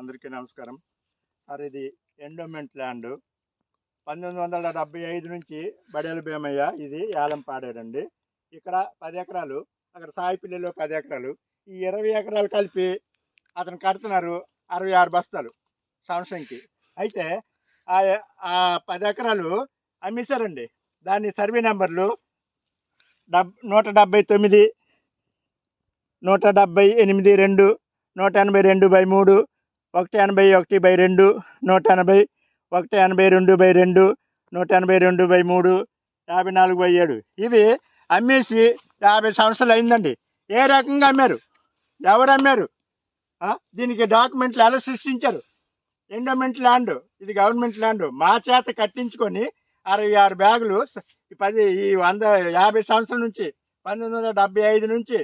అందరికీ నమస్కారం. సార్ ఇది ఎండోమెంట్ ల్యాండ్ పంతొమ్మిది వందల డెబ్బై ఐదు నుంచి బడేలు భీమయ్య ఇది యాలం పాడాడండి ఇక్కడ పది ఎకరాలు అక్కడ సాయిపిల్లిలో పది ఎకరాలు. ఈ ఇరవై ఎకరాలు కలిపి అతను కడుతున్నారు అరవై ఆరు బస్తాలు సంవత్సరంకి అయితే ఆ ఆ పది ఎకరాలు అమ్మేశారండి. దాని సర్వే నెంబర్లు డబ్ నూట డెబ్బై తొమ్మిది నూట డెబ్బై ఎనిమిది రెండు నూట ఎనభై రెండు బై మూడు ఒకటి ఎనభై ఒకటి బై రెండు నూట ఎనభై. ఒకటి ఎనభై రెండు బై రెండు నూట ఎనభై రెండు బై మూడు యాభై నాలుగు బై ఏడు. ఇవి అమ్మేసి యాభై సంవత్సరాలు అయిందండి. ఏ రకంగా అమ్మారు? ఎవరు అమ్మారు? దీనికి డాక్యుమెంట్లు ఎలా సృష్టించారు? ఎండోమెంట్ ల్యాండ్ ఇది గవర్నమెంట్ ల్యాండ్. మా చేత కట్టించుకొని అరవై ఆరు బ్యాగులు పది ఈ వంద యాభై సంవత్సరాల నుంచి పంతొమ్మిది వందల డెబ్బై ఐదు నుంచి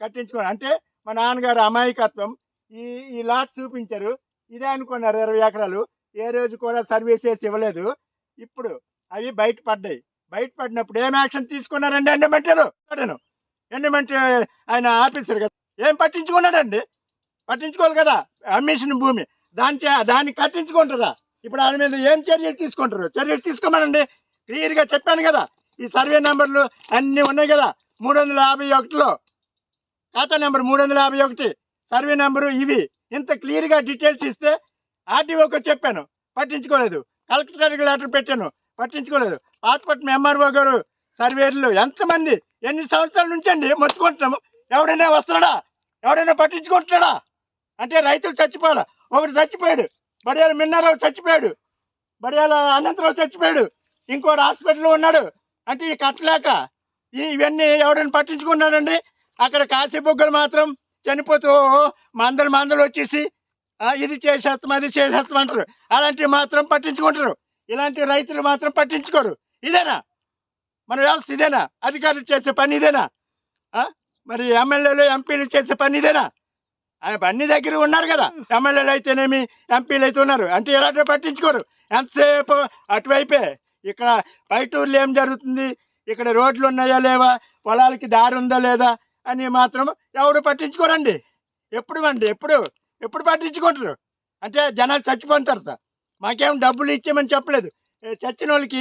కట్టించుకొని అంటే మా నాన్నగారు అమాయకత్వం ఈ ఈ లాట్ చూపించారు. ఇదే అనుకున్నారు ఇరవై ఎకరాలు. ఏ రోజు కూడా సర్వీస్ చేసి ఇవ్వలేదు. ఇప్పుడు అవి బయట పడ్డాయి బయట పడినప్పుడు ఏం యాక్షన్ తీసుకున్నారండి ఎండమెంటలు ఎండమెంట్ ఆయన ఆఫీసర్ కదా. ఏం పట్టించుకున్నాడండి? పట్టించుకోవాలి కదా. అమ్మేసిన భూమి. దాని చే- దాన్ని కట్టించుకుంటారా? ఇప్పుడు వాళ్ళ మీద ఏం చర్యలు తీసుకుంటారు? చర్యలు తీసుకోమనండి. క్లియర్గా చెప్పాను కదా. ఈ సర్వే నెంబర్లు అన్నీ ఉన్నాయి కదా. మూడు వందల యాభై ఒకటిలో. ఖాతా నెంబర్ మూడు వందల యాభై ఒకటి. సర్వే నెంబరు ఇవి. ఇంత క్లియర్గా డీటెయిల్స్ ఇస్తే ఆర్టీఓకి చెప్పాను. పట్టించుకోలేదు. కలెక్టర్ గారికి లెటర్ పెట్టాను. పట్టించుకోలేదు. పాతపట్నం ఎంఆర్ఓ గారు సర్వేర్లు ఎంతమంది ఎన్ని సంవత్సరాల నుంచి అండి మొత్తుకుంటున్నాము? ఎవడైనా వస్తున్నాడా? ఎవడైనా పట్టించుకుంటున్నాడా? అంటే రైతులు చచ్చిపోయాడు. ఒకటి చచ్చిపోయాడు. బడియాల మిన్నారావు చచ్చిపోయాడు. బడియాల అనంతరావు చచ్చిపోయాడు. ఇంకోటి హాస్పిటల్లో ఉన్నాడు. అంటే ఈ కట్టలేక ఈ- ఇవన్నీ ఎవడైనా పట్టించుకున్నాడండి? అక్కడ కాసేపు బొగ్గలు మాత్రం చనిపోతూ మందలు మందలు వచ్చేసి ఇది చేసేస్తాం అది చేసేస్తాం అంటారు. అలాంటివి మాత్రం పట్టించుకుంటారు. ఇలాంటి రైతులు మాత్రం పట్టించుకోరు. ఇదేనా? మన వ్యవస్థ ఇదేనా? అధికారులు చేసే పని ఇదేనా? మరి ఎమ్మెల్యేలు ఎంపీలు చేసే పని ఇదేనా? ఆయన అన్ని దగ్గర ఉన్నారు కదా. ఎమ్మెల్యేలు అయితేనేమి ఎంపీలు అయితే ఉన్నారు. అంటే ఇలాంటివి పట్టించుకోరు? ఎంతసేపు అటువైపే. ఇక్కడ పైటూర్లు ఏం జరుగుతుంది? ఇక్కడ రోడ్లు ఉన్నాయా లేవా? పొలాలకి దారి ఉందా లేదా? అని మాత్రం ఎవడు పట్టించుకోరండి. ఎప్పుడు అండి? ఎప్పుడు? ఎప్పుడు పట్టించుకుంటారు? అంటే జనాలు చచ్చిపోయిన తర్వాత. మాకేం డబ్బులు ఇచ్చేమని చెప్పలేదు. చచ్చిన వాళ్ళకి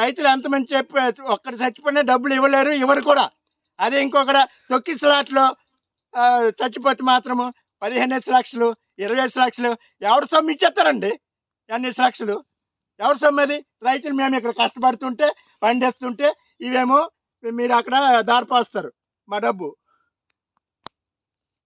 రైతులు ఎంతమంది చెప్పి ఒక్కటి చచ్చిపోయినా డబ్బులు ఇవ్వలేరు ఇవ్వరు కూడా. అదే ఇంకొకడ తొక్కి స్లాట్లో చచ్చిపోతే మాత్రము పదిహేను లక్షలు ఇరవై లక్షలు ఎవరు సొమ్ము ఇచ్చేస్తారండి? ఎన్ని లక్షలు? ఎవరు సొమ్ము అది? రైతులు మేము ఇక్కడ కష్టపడుతుంటే పండిస్తుంటే ఇవేమో మీరు అక్కడ దారిపోస్తారు మా డబ్బు.